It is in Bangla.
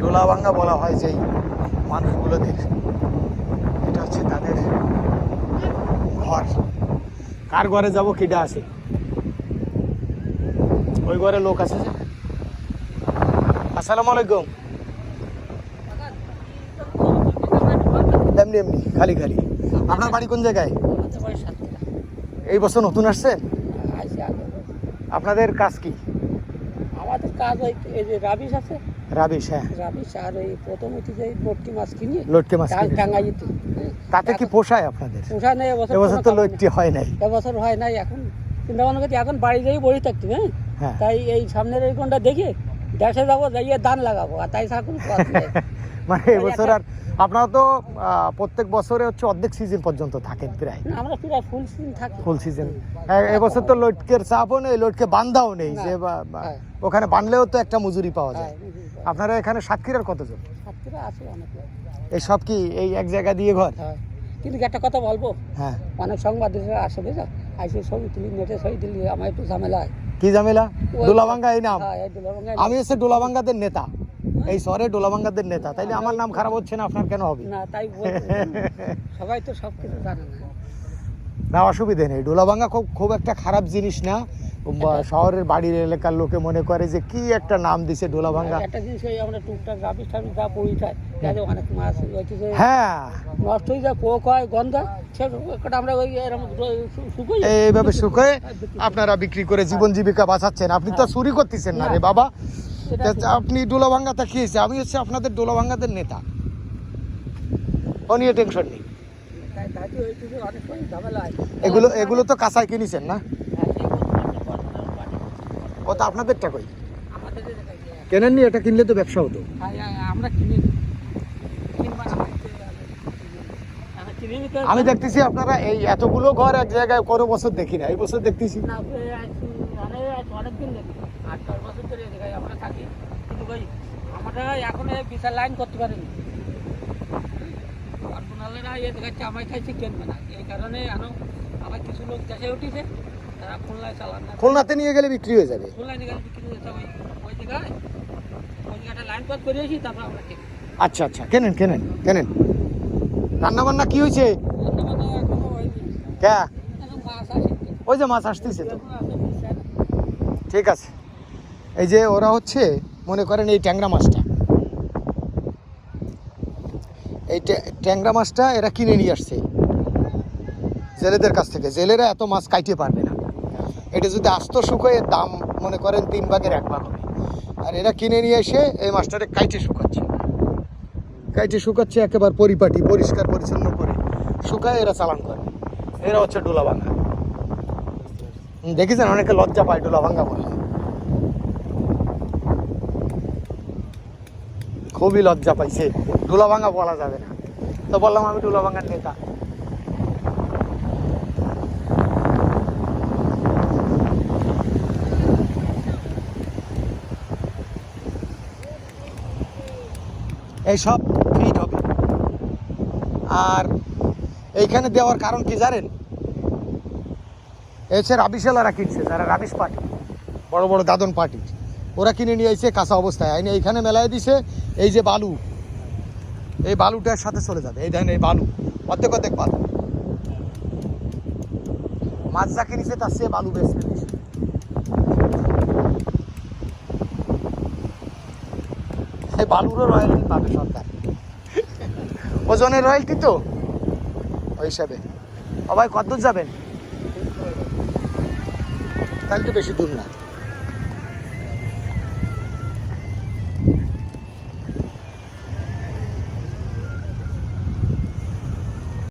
ডোলাভাঙ্গা বলা হয় যেই মানুষগুলোদের এটা হচ্ছে তাদের ঘর। কার ঘরে যাব কিটা আছে? ওই ঘরে লোক আছে যে। আসসালামু আলাইকুম। এমনি এমনি খালি খালি। আপনার বাড়ি কোন জায়গায়? এই বছর নতুন আসছেন আপনাদের কাজ কি? কাজ হয় এই যে রাবিশ আছে? রাবিশ হ্যাঁ। রাবিশ আর ওই প্রথম হচ্ছে যে লটকি মাছ কিনি লটকে মাছ কিনে। তাতে কি পোষায় আপনাদের? পোষায় না এবছর এবছর তো লটকে হয় নাই। এবছর হয় নাই এখন চিন্তা ভাবনা করছি এখন বাড়ি যাই বসে থাকতে হ্যাঁ? হ্যাঁ। তাই এই সামনের এই কোনটা দেখে দেশে যাব যাইয়ে ধান লাগাবো আর তাই ছাড়া কোনো কাজ নেই। মানে এবছর আর আপনারা তো প্রত্যেক বছরে হচ্ছে অর্ধেক সিজন পর্যন্ত থাকেন প্রায়। আমরা পুরো ফুল সিজন থাকি। ফুল সিজন এবছর তো লটকের চাপও নেই লটকে বান্ধাও নেই যে হ্যাঁ। ওখানে বানলেও তো একটা মজুরি পাওয়া হ্যাঁ, যায়। আপনারা এখানে সাতক্ষীরার কতজন? ছাত্রীরা আছে অনেক এই সব কি এই এক জায়গা দিয়ে ঘর? হ্যাঁ। কিন্তু একটা কথা বলব? হ্যাঁ। অনেক সংবাদিকরা আসে বুঝা আইসে ছবি তুলি নেটে ছবি তুলি আমার একটু ঝামেলা কি ঝামেলা? ডোলাভাঙ্গা এই নাম? হ্যাঁ আমি হচ্ছে ডোলাভাঙ্গাদের নেতা। এই শহরে ডোলাভাঙ্গাদের নেতা। তাইলে আমার নাম খারাপ হচ্ছে না? আপনার কেন হবে? না তাই। সবাই তো সব কিছু জানে না। না অসুবিধে নেই। ডোলাভাঙ্গা খুব খুব একটা খারাপ জিনিস না। শহরের বাড়ির এলাকার লোকে মনে করে যে কি একটা নাম দিছে ডোলাভাঙ্গা একটা জিনিস ওই আমরা টুকটাক রাবিশ টাবিশ যা পড়ি যায় অনেক মাছ হ্যাঁ। নষ্ট হয়ে যায় পোক হয় গন্ধ আমরা ওই শুকুই এইভাবে শুকে আপনারা বিক্রি করে জীবন জীবিকা বাঁচাচ্ছেন। আপনি তো চুরি করতেছেন না। রে বাবা। আপনি ডোলাভাঙ্গাটা খেয়েছে আমি হচ্ছে আপনাদের ডোলাভাঙ্গাদের নেতা। ও নিয়ে টেনশন নেই। এগুলো এগুলো তো কাঁচায় কিনেছেন না? হ্যাঁ, ও তো আপনাদেরটা কই? আমাদের যে জায়গায় যে- কেনেননি? এটা কিনলে তো ব্যবসা হতো। হ্যাঁ, হ্যাঁ, আমরা কিনি আমি দেখতেছি আপনারা এই এতগুলো ঘর এক জায়গায় কোনো বছর দেখি না এই বছর দেখতেছি। মানে আজ অনেকদিন দেখি। আট দশ বছর ধরে জায়গায় আমরা থাকি। কিন্তু আমরা এখন এই বিশাল লাইন করতে পারিনি। না। এই কারণে কিছু লোক দেশে উঠিছে, তারা খুলনায় চালান না। খুলনাতে নিয়ে গেলে বিক্রি হয়ে যাবে খুলনায় নিয়ে গেলে বিক্রি হয়ে যাবে ওই- ওই জায়গায়। ওই জায়গাটা লাইন পথ করিয়েছি, তারপর আমরা আচ্ছা আচ্ছা কেনেন কেনেন কেনেন রান্না বান্না কি হয়েছে। ক্যা। ওই যে মাছ আসতেছে তো। ঠিক আছে। এই যে ওরা হচ্ছে, মনে করেন এই ট্যাংরা মাছটা। এই ট্যাংরা মাছটা এরা কিনে নিয়ে আসছে। জেলেদের কাছ থেকে। জেলেরা এত মাছ কাইতে পারবে না। এটা যদি আস্ত শুকোয়, দাম মনে করেন তিন ভাগের এক ভাগ হবে। আর এরা কিনে নিয়ে এসে এই মাছটাকে কাইটে শুকাচ্ছে। কাইটে শুকাচ্ছে একেবারে পরিপাটি, পরিষ্কার, পরিচ্ছন্ন করে শুকায় এরা চালান করে। এরা হচ্ছে ডোলা ভাঙা দেখেছেন অনেকে লজ্জা পায় ভাঙা বলে। খুবই লজ্জা পাইছে ডোলা ভাঙা বলা যাবে না। তো বললাম আমি ডোলা ভাঙার নেতা। এইসব ফিট হবে। আর এইখানে দেওয়ার কারণ কি জানেন? এসে রাবিশালারা কিনছে, যারা রাবিশ পার্টি, বড় বড় দাদন পার্টি। ওরা কিনে নিয়ে এসে কাঁচা অবস্থায় আইনে এইখানে মেলায় দিছে, এই যে বালু, এই বালুটার সাথে চলে যাবে, এই দেখেন এই বালু, অর্ধেক অর্ধেক বালু। মাছ যা কিনেছে, তার সে বালু বেশ এই বালুরও রয়্যালটি পাবে সরকার। ওজনের রয়্যালটি তো, ওই হিসাবে। ভাই কত যাবেন? তাহলে তো বেশি দূর না।